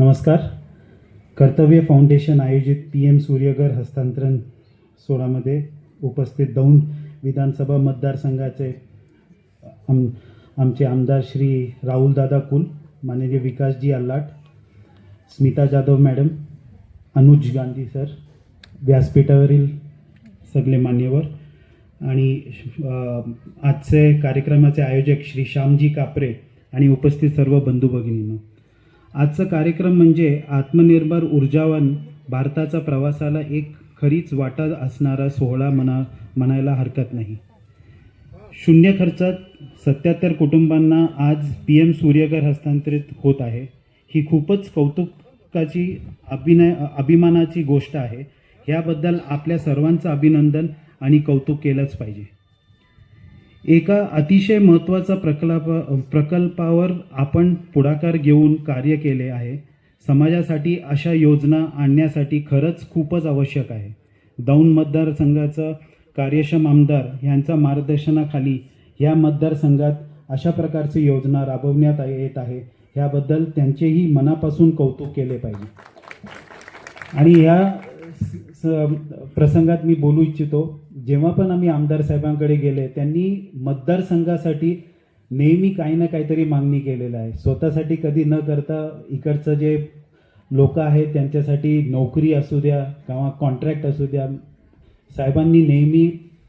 नमस्कार. कर्तव्य फाउंडेशन आयोजित पी एम सूर्यगर हस्तांतरण सोहळामध्ये उपस्थित दौंड विधानसभा मतदारसंघाचे आम आमचे आमदार श्री राहुलदादा कुल माननीय विकासजी आल्लाट स्मिता जाधव मॅडम अनुज गांधी सर व्यासपीठावरील सगळे मान्यवर आणि आजचे कार्यक्रमाचे आयोजक श्री श्यामजी कापरे आणि उपस्थित सर्व बंधू भगिनींना. आजचा कार्यक्रम म्हणजे आत्मनिर्भर ऊर्जावान भारताचा प्रवासाला एक खरीच वाटा असणारा सोहळा म्हणा म्हणायला हरकत नाही. शून्य खर्चात सत्याहत्तर कुटुंबांना आज पी एम सूर्यकर हस्तांतरित होत आहे. ही खूपच कौतुकाची अभिनय अभिमानाची गोष्ट आहे. याबद्दल आपल्या सर्वांचं अभिनंदन आणि कौतुक केलंच पाहिजे. एका अतिशय महत्त्वाचा प्रकल्प प्रकल्पावर आपण पुढाकार घेऊन कार्य केले आहे. समाजासाठी अशा योजना आणण्यासाठी खरंच खूपच आवश्यक आहे. दौंड मतदारसंघाचं कार्यक्षम आमदार यांच्या मार्गदर्शनाखाली या मतदारसंघात अशा प्रकारची योजना राबवण्यात येत आहे. याबद्दल त्यांचेही मनापासून कौतुक केले पाहिजे. आणि ह्या स- प्रसंगात मी बोलू इच्छितो. जेव्हा पण आम्ही आमदार साहेबांकडे गेले त्यांनी मतदारसंघासाठी नेहमी काही ना काहीतरी मागणी केलेलं आहे. स्वतःसाठी कधी न करता इकडचं जे लोक आहेत त्यांच्यासाठी नोकरी असू द्या किंवा कॉन्ट्रॅक्ट असू द्या साहेबांनी नेहमी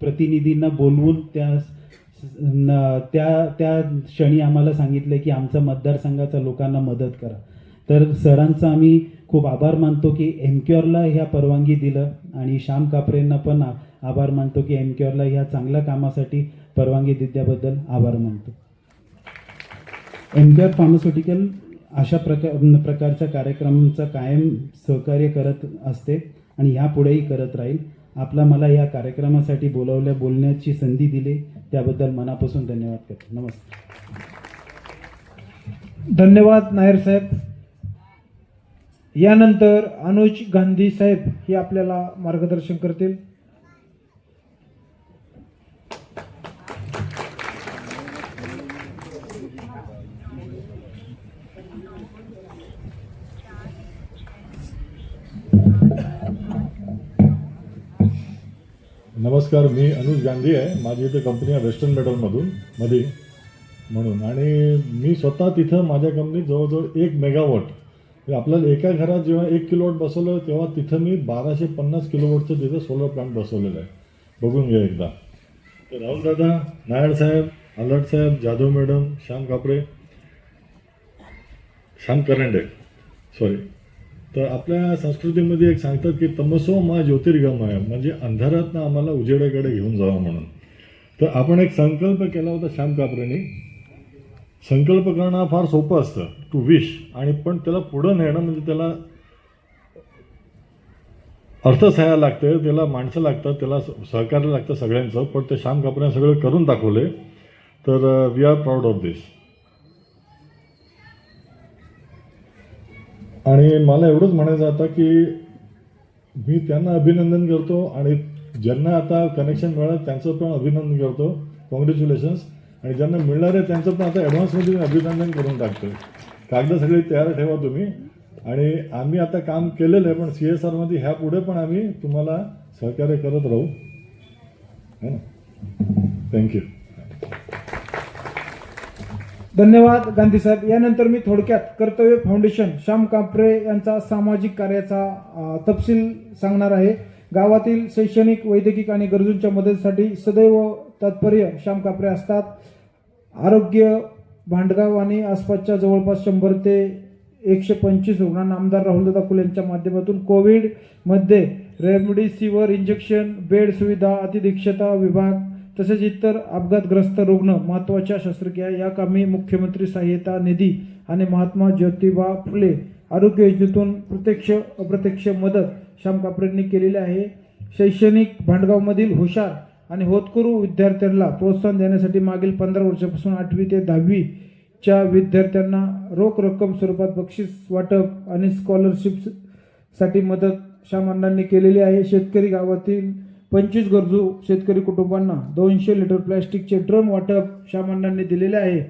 प्रतिनिधींना बोलवून त्या न- त्या त्या क्षणी आम्हाला सांगितलं की आमचं मतदारसंघाचा लोकांना मदत करा. तर सरांचा आम्ही खूप आभार मानतो की एमक्युअरला ह्या परवानगी दिलं आणि श्याम कापरेंना पण आभार मानतो की एम एमक्युअरला ह्या चांगल्या कामासाठी परवानगी दिल्याबद्दल आभार मानतो. एम एमक्युअर फार्मास्युटिकल अशा प्रकार प्रकारच्या कार्यक्रमांचं कायम सहकार्य करत असते आणि ह्यापुढेही करत राहील. आपला मला या कार्यक्रमासाठी बोलावल्या बोलण्याची संधी दिली त्याबद्दल मनापासून धन्यवाद करतो. नमस्कार. धन्यवाद नायर साहेब. यानंतर अनुज गांधी साहेब हे आपल्याला मार्गदर्शन करतील. नमस्कार मी अनुज गांधी आहे. माझी इथे कंपनी आहे वेस्टर्न मेटलमधून मध्ये म्हणून. आणि मी स्वतः तिथं माझ्या कंपनीत जवळजवळ एक मेगावॉट आपल्याला एका घरात जेव्हा एक किलोवॉट बसवलं तेव्हा तिथं मी बाराशे पन्नास किलोवॉटचं तिथं सोलर प्लांट बसवलेलं आहे. बघून घ्या एकदा. तर राहुल दादा नायर साहेब अलर्ट साहेब जाधव मॅडम श्याम कापरे श्याम करंडे. सॉरी तर आपल्या संस्कृतीमध्ये एक सांगतात की तमसो मा ज्योतिर्गमय म्हणजे अंधारातनं आम्हाला उजेडाकडे घेऊन जावं म्हणून. तर आपण एक संकल्प केला होता श्याम कापरेने. संकल्प करणं हा फार सोपं असतं. टू विश आणि पण त्याला पुढं नेणं म्हणजे त्याला अर्थसहाय्य लागते त्याला माणसं लागतात त्याला सहकार्य लागतं सगळ्यांचं. पण ते श्याम कापरे सगळं करून दाखवले तर we are proud of this आणि मला एवढंच म्हणायचं आता की मी त्यांना अभिनंदन करतो आणि ज्यांना आता कनेक्शन मिळालं त्यांचं पण अभिनंदन करतो. कॉंग्रॅच्युलेशन्स आणि ज्यांना मिळणार आहे त्यांचं पण आता ॲडव्हान्समध्ये मी अभिनंदन करून टाकतो कागद सगळे तयार ठेवा तुम्ही. आणि आम्ही आता काम केलेलं आहे पण सी एस आरमध्ये ह्या पुढे पण आम्ही तुम्हाला सहकार्य करत राहू. है ना? थँक्यू धन्यवाद गांधी साहेब. यानंतर मी थोडक्यात कर्तव्य फाउंडेशन श्याम कापरे यांचा सामाजिक कार्याचा तपशील सांगणार आहे. गावातील शैक्षणिक वैद्यकीय आणि गरजूंच्या मदतीसाठी सदैव तात्पर्य श्याम कापरे असतात. आरोग्य भांडगाव आणि आसपासच्या जवळपास शंभर ते एकशे पंचवीस रुग्णांना आमदार राहुलदादा फुले यांच्या माध्यमातून कोविडमध्ये रेमडेसिवीर इंजेक्शन बेड सुविधा अतिदीक्षता विभाग तसेच इतर अपघातग्रस्त रुग्ण महत्त्वाच्या शस्त्रक्रिया या कामी मुख्यमंत्री सहाय्यता निधी आणि महात्मा ज्योतिबा फुले आरोग्य योजनेतून प्रत्यक्ष अप्रत्यक्ष मदत श्याम कापरेंनी केलेली आहे. शैक्षणिक भांडगावमधील हुशार आणि होतकरू विद्यार्थ्यांना प्रोत्साहन देण्यासाठी मागील पंधरा वर्षापासून आठवी ते दहावीच्या विद्यार्थ्यांना रोख रक्कम स्वरूपात बक्षीस वाटप आणि स्कॉलरशिपसाठी मदत श्याम अण्णांनी केलेली आहे. शेतकरी गावातील पंचवीस गरजू शेतकरी कुटुंबांना दोनशे लिटर प्लॅस्टिकचे ड्रम वाटप शामांडांनी दिलेले आहे.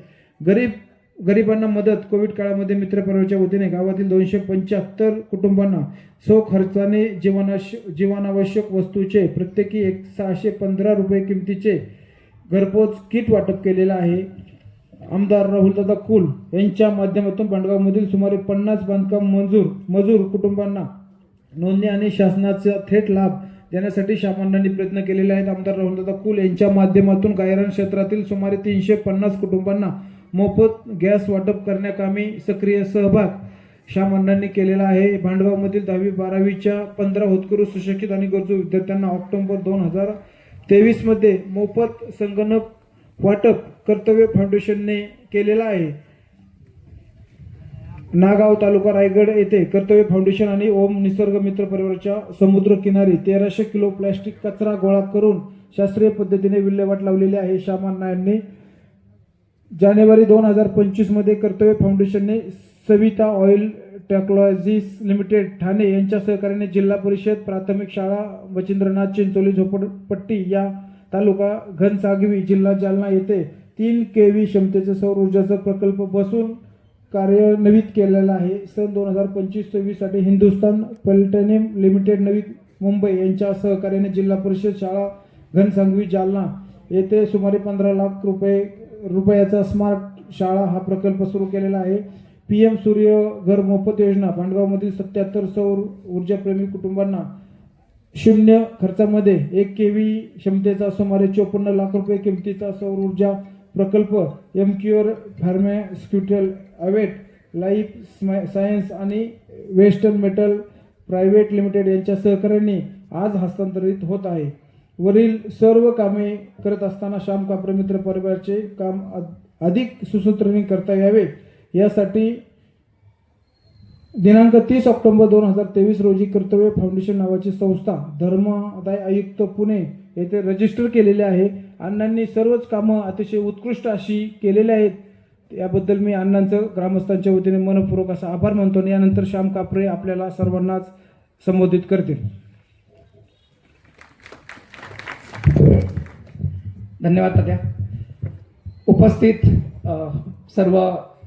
गरीब गरिबांना मदत कोविड काळामध्ये मित्रपरिवाराच्या वतीने गावातील दोनशे पंच्याहत्तर कुटुंबांना सौ खर्चाने जीवनाश जीवनावश्यक वस्तूचे प्रत्येकी एक सहाशे पंधरा रुपये किमतीचे घरपोच किट वाटप केलेलं आहे. आमदार राहुलदादा कुल यांच्या माध्यमातून पांडगावमधील सुमारे पन्नास बांधकाम मंजूर मजूर कुटुंबांना नोंदणी आणि शासनाचा थेट लाभ देण्यासाठी शामांनी प्रयत्न केलेले आहेत. आमदार राहुलदादा कुल यांच्या माध्यमातून गायरान क्षेत्रातील सुमारे तीनशे पन्नास कुटुंबांना मोफत गॅस वाटप करण्याकामी सक्रिय सहभाग शामांडांनी केलेला आहे. भांडगावमधील दहावी बारावीच्या पंधरा होतकरू सुशिक्षित आणि गरजू विद्यार्थ्यांना ऑक्टोबर दोन हजार तेवीसमध्ये मोफत संगणक वाटप कर्तव्य फाउंडेशनने केलेला आहे. नागाव तालुका रायगड येथे कर्तव्य फाउंडेशन आणि ओम निसर्ग मित्र परिवाराच्या समुद्र किनारी तेराशे किलो प्लॅस्टिक कचरा गोळा करून शास्त्रीय पद्धतीने विल्हेवाट लावलेली आहे. श्यामान्ना यांनी जानेवारी दोन हजार पंचवीसमध्ये कर्तव्य फाउंडेशनने Savita oil technologies limited Thane यांच्या सहकार्याने जिल्हा परिषद प्राथमिक शाळा वचिंद्रनाथ चिंचोली झोपडपट्टी या तालुका घनसागवी जिल्हा जालना येथे तीन के व्ही क्षमतेचे सौर ऊर्जाचा प्रकल्प बसून कार्यान्वित केलेला आहे. सन दोन हजार पंचवीस सव्वीससाठी हिंदुस्थान पल्टनेम लिमिटेड नवी मुंबई यांच्या सहकार्याने जिल्हा परिषद शाळा घनसांगवी जालना येथे सुमारे पंधरा लाख रुपये रुपयाचा स्मार्ट शाळा हा प्रकल्प सुरू केलेला आहे. पी एम सूर्य घर मोफत योजना भांडगावमधील सत्याहत्तर सौर ऊर्जाप्रेमी कुटुंबांना शून्य खर्चामध्ये एक के व्ही क्षमतेचा सुमारे चोपन्न लाख रुपये किमतीचा सौर ऊर्जा प्रकल्प Emcure pharmaceutical Avet life science आणि वेस्टर्न मेटल प्रायव्हेट लिमिटेड यांच्या सहकार्याने आज हस्तांतरित होत आहे. वरील सर्व कामे करत असताना श्याम कापरे मित्र परिवाराचे काम अधिक सुसूत्रीने करता यावे. यासाठी दिनांक तीस ऑक्टोबर दोन हजार तेवीस रोजी कर्तव्य फाउंडेशन नावाची संस्था धर्मादाय आयुक्त पुणे येथे रजिस्टर केलेले आहे. अण्णांनी सर्वच कामं अतिशय उत्कृष्ट अशी केलेली आहेत. याबद्दल मी अण्णांचं ग्रामस्थांच्या वतीने मनपूर्वक असा आभार मानतो आणि यानंतर श्याम कापरे आपल्याला सर्वांनाच संबोधित करतील. धन्यवाद तात्या. उपस्थित सर्व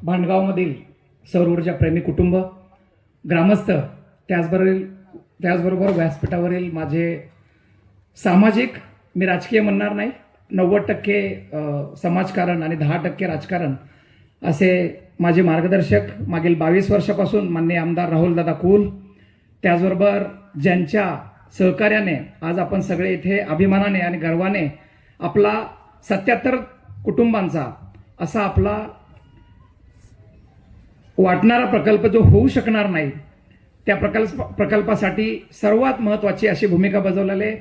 भांडगावमधील सौर ऊर्जा प्रेमी कुटुंब ग्रामस्थ त्याचबरोबर त्याचबरोबर व्यासपीठावरील माझे सामाजिक मी राजकीय म्हणणार नाही. नव्वद टक्के समाजकारण आणि दहा टक्के राजकारण असे माझे मार्गदर्शक मागील बावीस वर्षापासून माननीय आमदार राहुलदादा कुल त्याचबरोबर ज्यांच्या सहकार्याने आज आपण सगळे इथे अभिमानाने आणि गर्वाने आपला सत्याहत्तर कुटुंबांचा असा आपला वाटणारा प्रकल्प जो होऊ शकणार नाही त्या प्रकल्प प्रकल्पासाठी सर्वात महत्त्वाची अशी भूमिका बजावलेले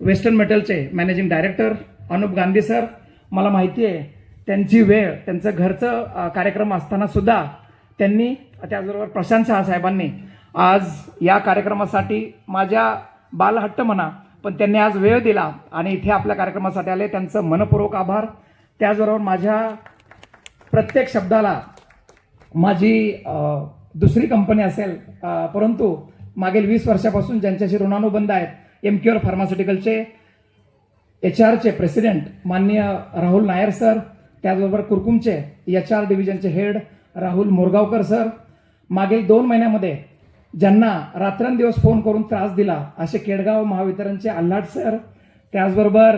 वेस्टर्न मेटलचे managing director Anup Gandhi sir मला माहिती आहे त्यांची वेळ त्यांचं घरचं कार्यक्रम असताना सुद्धा त्यांनी त्याचबरोबर प्रशांत शहा साहेबांनी आज या कार्यक्रमासाठी माझ्या बालहट्ट म्हणा पण त्यांनी आज वेळ दिला आणि इथे आपल्या कार्यक्रमासाठी आले. त्यांचं मनपूर्वक आभार. त्याचबरोबर माझ्या प्रत्येक शब्दाला माझी दुसरी कंपनी असेल परंतु मागील वीस वर्षापासून ज्यांच्याशी ऋणानुबंध आहेत एम क्युअर फार्मास्युटिकलचे एच आरचे प्रेसिडेंट माननीय राहुल नायर सर त्याचबरोबर कुरकुमचे एच आर डिव्हिजनचे हेड राहुल मोरगावकर सर. मागील दोन महिन्यामध्ये ज्यांना रात्रंदिवस फोन करून त्रास दिला असे केडगाव महावितरणचे आल्हाट सर त्याचबरोबर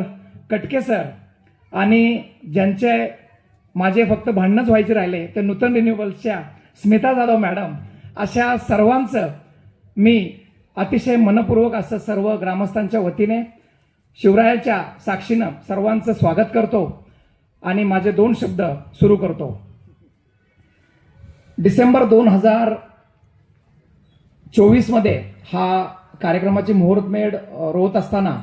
कटके सर आणि ज्यांचे माझे फक्त भांडणच व्हायचे राहिले ते नूतन रिन्युएबल्सच्या स्मिता जाधव मॅडम अशा सर्वांचं मी अतिशय मनपूर्वक असं सर्व ग्रामस्थांच्या वतीने शिवरायाच्या साक्षीनं सर्वांचं स्वागत करतो आणि माझे दोन शब्द सुरू करतो. डिसेंबर दोन हजार चोवीसमध्ये हा कार्यक्रमाची मुहूर्तमेढ रोवत असताना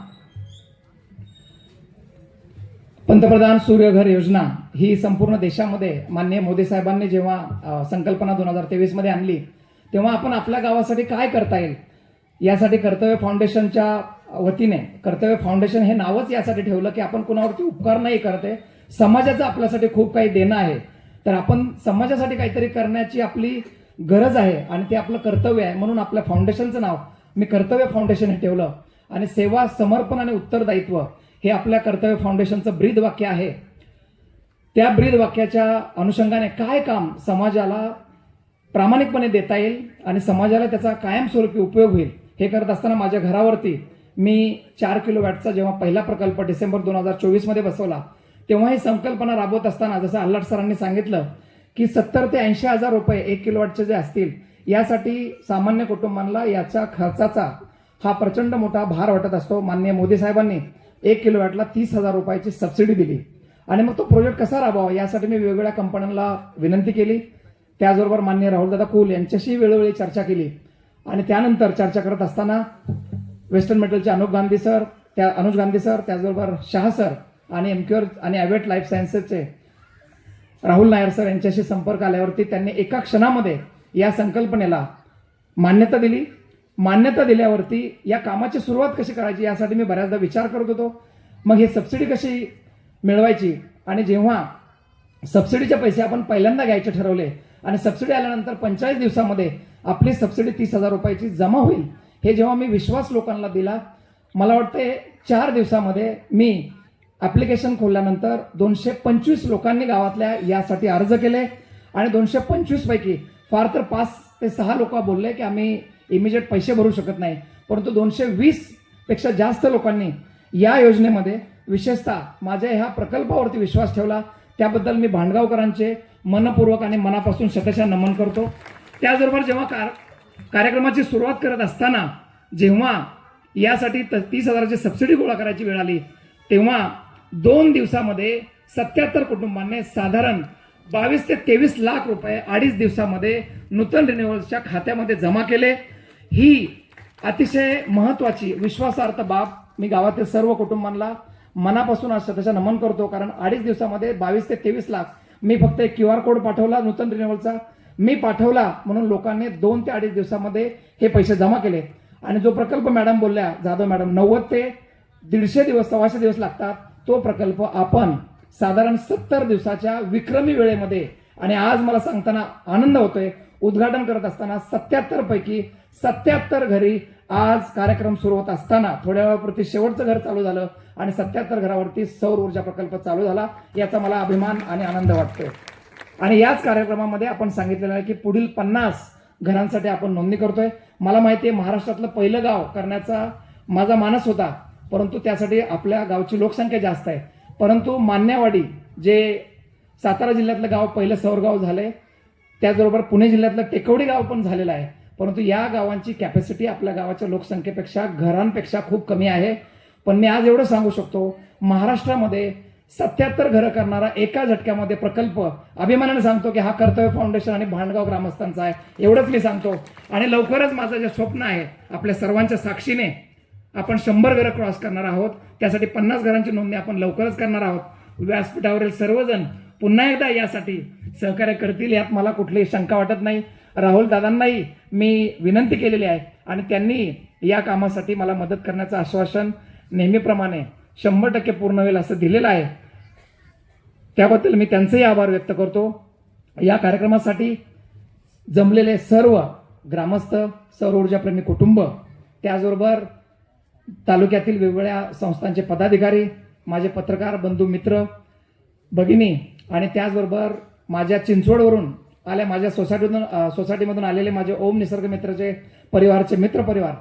पंतप्रधान सूर्यघर योजना ही संपूर्ण देशामध्ये माननीय मोदी साहेबांनी जेव्हा संकल्पना दोन हजार तेवीसमध्ये आणली तेव्हा आपण आपल्या गावासाठी काय करता येईल? यासाठी कर्तव्य फाउंडेशनच्या वतीने कर्तव्य फाउंडेशन हे नावच यासाठी ठेवलं की आपण कुणावरती उपकार नाही करते. समाजाचं आपल्यासाठी खूप काही देणं आहे. तर आपण समाजासाठी काहीतरी करण्याची आपली गरज आहे आणि ते आपलं कर्तव्य आहे म्हणून आपल्या फाउंडेशनचं नाव मी कर्तव्य फाउंडेशन हे ठेवलं. आणि सेवा समर्पण आणि उत्तरदायित्व हे आपल्या कर्तव्य फाउंडेशनचं ब्रीद वाक्य आहे. त्या ब्रीद वाक्याच्या अनुषंगाने काय काम समाजाला प्रामाणिकपणे देता येईल आणि समाजाला त्याचा कायमस्वरूपी उपयोग होईल? हे करत असताना माझ्या घरावरती मी चार किलो वॅटचा जेव्हा पहिला प्रकल्प डिसेंबर दोन हजार चोवीसमध्ये बसवला तेव्हा ही संकल्पना राबवत असताना जसं आल्हाट सरांनी सांगितलं की सत्तर ते ऐंशी हजार रुपये एक किलो वॅटचे जे असतील यासाठी सामान्य कुटुंबांना याच्या खर्चाचा हा प्रचंड मोठा भार वाटत असतो. माननीय मोदी साहेबांनी एक किलो वॅटला तीस हजार रुपयाची सबसिडी दिली. आणि मग तो प्रोजेक्ट कसा राबवावा यासाठी मी वेगवेगळ्या कंपन्यांना विनंती केली. त्याचबरोबर माननीय राहुलदादा कुल यांच्याशी वेळोवेळी चर्चा केली. आणि त्यानंतर चर्चा करत असताना वेस्टर्न मेटलचे अनुप गांधी सर त्या अनुज गांधी सर त्याचबरोबर शहा सर आणि एमक्युअर आणि ॲवेट लाईफ सायन्सेसचे राहुल नायर सर यांच्याशी संपर्क आल्यावरती त्यांनी एका क्षणामध्ये या संकल्पनेला मान्यता दिली. मान्यता दिल्यावरती या कामाची सुरुवात कशी करायची यासाठी मी बऱ्याचदा विचार करत होतो. मग ही सबसिडी कशी मिळवायची? आणि जेव्हा सबसिडीचे पैसे आपण पहिल्यांदा घ्यायचे ठरवले आणि सबसिडी आल्यानंतर पंचेचाळीस दिवसामध्ये आपली सबसिडी तीस हजार रुपयाची जमा होईल. हे जेव्हा मी विश्वास लोकांना दिला मला वाटते चार दिवसामध्ये मी ॲप्लिकेशन खोलल्यानंतर दोनशे पंचवीस लोकांनी गावातल्या यासाठी अर्ज केले आणि दोनशे पंचवीसपैकी फार तर पाच ते सहा लोक बोलले की आम्ही इमिजिएट पैसे भरू शकत नाही. परंतु दोनशे वीसपेक्षा जास्त लोकांनी या योजनेमध्ये विशेषतः माझ्या ह्या प्रकल्पावरती विश्वास ठेवला. त्याबद्दल मी भांडगावकरांचे मनपूर्वक आणि मनापासून शतशः नमन करतो. त्याचबरोबर जेव्हा कार कार्यक्रमाची सुरुवात करत असताना जेव्हा यासाठी त- तीस हजाराची सबसिडी गोळा करायची वेळ आली तेव्हा दोन दिवसामध्ये सत्याहत्तर कुटुंबांनी साधारण बावीस ते तेवीस लाख रुपये अडीच दिवसामध्ये नूतन रिन्युअल्सच्या खात्यामध्ये जमा केले. ही अतिशय महत्त्वाची विश्वासार्थ बाब मी गावातील सर्व कुटुंबांना मनापासून आज शतशः नमन करतो कारण अडीच दिवसामध्ये बावीस ते तेवीस लाख मी फक्त एक क्यू आर कोड पाठवला नूतन रिन्युअलचा मी पाठवला म्हणून लोकांनी दोन ते अडीच दिवसामध्ये हे पैसे जमा केले. आणि जो प्रकल्प मॅडम बोलल्या जाधव मॅडम नव्वद ते दीडशे दिवस सव्वाशे दिवस लागतात तो प्रकल्प आपण साधारण सत्तर दिवसाच्या विक्रमी वेळेमध्ये आणि आज मला सांगताना आनंद होतोय उद्घाटन करत असताना सत्याहत्तर पैकी सत्याहत्तर घरी आज कार्यक्रम सुरू होत असताना थोड्या वेळापुरती शेवटचं घर चालू झालं आणि सत्याहत्तर घरावरती सौर ऊर्जा प्रकल्प चालू झाला. याचा मला अभिमान आणि आनंद वाटतोय. आणि याच कार्यक्रमामध्ये आपण सांगितलेलं आहे की पुढील पन्नास घरांसाठी आपण नोंदणी करतोय. मला माहिती आहे महाराष्ट्रातलं पहिलं गाव करण्याचा माझा मानस होता परंतु त्यासाठी आपल्या गावची लोकसंख्या जास्त आहे. परंतु मान्यवाडी जे सातारा जिल्ह्यातलं गाव पहिलं सौरगाव झालंय त्याचबरोबर पुणे जिल्ह्यातलं टेकवडी गाव पण झालेलं आहे. परंतु या गावांची कॅपॅसिटी आपल्या गावाच्या लोकसंख्येपेक्षा घरांपेक्षा खूप कमी आहे. पण मी आज एवढं सांगू शकतो महाराष्ट्रामध्ये सत्याहत्तर घरं करणारा एका झटक्यामध्ये प्रकल्प अभिमानाने सांगतो की हा कर्तव्य फाउंडेशन आणि भांडगाव ग्रामस्थांचा आहे एवढंच मी सांगतो. आणि लवकरच माझं जे स्वप्न आहे आपल्या सर्वांच्या साक्षीने आपण शंभर घरं क्रॉस करणार आहोत त्यासाठी पन्नास घरांची नोंदणी आपण लवकरच करणार आहोत. व्यासपीठावरील सर्वजण पुन्हा एकदा यासाठी सहकार्य करतील यात मला कुठलीही शंका वाटत नाही. राहुल दादांनाही मी विनंती केलेली आहे आणि त्यांनी या कामासाठी मला मदत करण्याचं आश्वासन नेहमीप्रमाणे शंभर टक्के पूर्ण होईल असं दिलेलं आहे. त्याबद्दल मी त्यांचेही आभार व्यक्त करतो. या कार्यक्रमासाठी जमलेले सर्व ग्रामस्थ सौर ऊर्जाप्रेमी कुटुंब त्याचबरोबर तालुक्यातील वेगवेगळ्या संस्थांचे पदाधिकारी माझे पत्रकार बंधू मित्र भगिनी आणि त्याचबरोबर माझ्या चिंचवडवरून आल्या माझ्या सोसायटीतून सोसायटीमधून आलेले माझे ओम निसर्ग मित्रचे परिवारचे मित्र परिवार.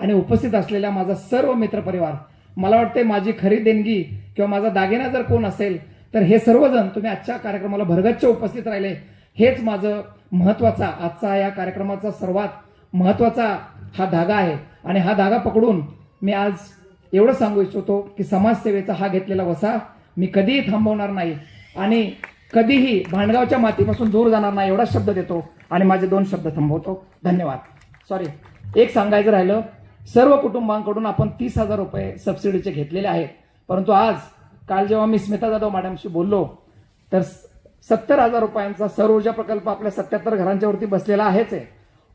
आणि उपस्थित असलेला माझा सर्व मित्र परिवार मला वाटते माझी खरी देणगी किंवा माझा दागिना जर कोण असेल तर हे सर्वजण तुम्ही आजच्या कार्यक्रमाला भरगच्च उपस्थित राहिले. हेच माझं महत्त्वाचा आजचा या कार्यक्रमाचा सर्वात महत्त्वाचा हा धागा आहे. आणि हा धागा पकडून मी आज एवढं सांगू इच्छितो की समाजसेवेचा हा घेतलेला वसा मी कधीही थांबवणार नाही आणि कधीही भांडगावच्या मातीपासून दूर जाणार नाही एवढा शब्द देतो आणि माझे दोन शब्द थांबवतो. धन्यवाद. सॉरी एक सांगायचं राहिलं सर्व कुटुंबांकडून आपण तीस हजार रुपये सबसिडीचे घेतलेले आहेत. परंतु आज काल जेव्हा मी स्मिता जाधव मॅडमशी बोललो तर सत्तर हजार रुपयांचा सौर ऊर्जा प्रकल्प आपल्या सत्याहत्तर घरांच्यावरती बसलेला आहेच आहे.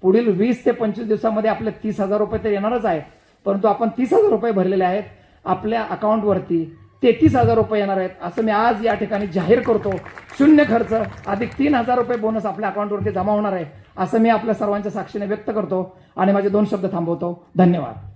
पुढील वीस ते पंचवीस दिवसामध्ये आपले तीस हजार रुपये तर येणारच आहेत. परंतु आपण तीस हजार रुपये भरलेले आहेत. आपल्या अकाउंटवरती तेहतीस हजार रुपये येणार आहेत. असं मी आज या ठिकाणी जाहीर करतो. शून्य खर्च अधिक तीन हजार रुपये बोनस आपल्या अकाउंटवरती जमा होणार आहे. असं मी आपल्या सर्वांच्या साक्षीने व्यक्त करतो. आणि माझे दोन शब्द थांबवतो. धन्यवाद.